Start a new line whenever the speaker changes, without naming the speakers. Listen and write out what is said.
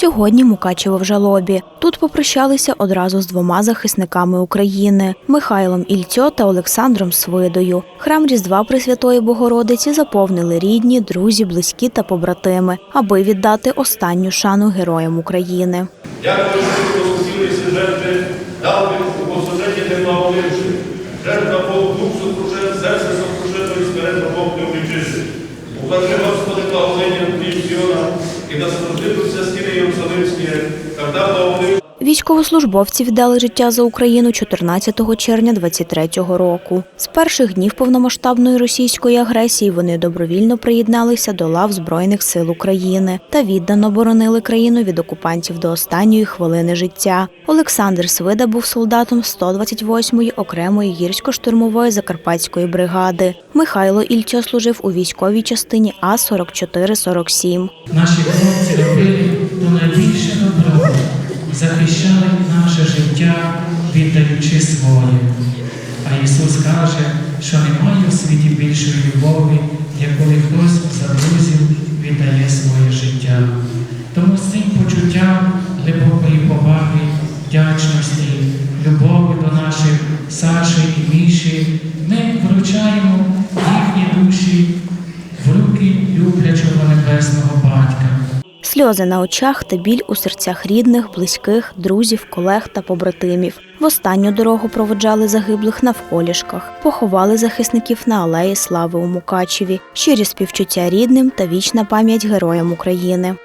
Сьогодні Мукачево в жалобі. Тут попрощалися одразу з двома захисниками України Михайлом Ільцьо та Олександром Свидою. Храм Різдва Пресвятої Богородиці заповнили рідні, друзі, близькі та побратими, аби віддати останню шану героям України.
Дякую, що ви жертви, дав у посередні тепла оливши. Жертва Бог дух сокрушен, серце сокрушено і смиренно Бог не облічиши. Укажи, Господи, і справдлився стіни Єрусалимські, когда благоволив
Військовослужбовці віддали життя за Україну 14 червня 23-го року. З перших днів повномасштабної російської агресії вони добровільно приєдналися до лав Збройних сил України та віддано боронили країну від окупантів до останньої хвилини життя. Олександр Свида був солдатом 128-ї окремої гірсько-штурмової закарпатської бригади. Михайло Ільчо служив у військовій частині А 4447
Наші хлопці робили найбільше добро, захищали наше життя, віддаючи своє. А Ісус каже, що немає у світі більшої любові, як коли хтось за друзів віддає своє життя. Тому з цим почуттям глибокої поваги, вдячності, любові до наших Саші і Міші ми вручаємо їхні душі в руки люблячого небесного батька.
Сльози на очах та біль у серцях рідних, близьких, друзів, колег та побратимів. В останню дорогу проводжали загиблих навколішках, поховали захисників на алеї Слави у Мукачеві, щирі співчуття рідним та вічна пам'ять героям України.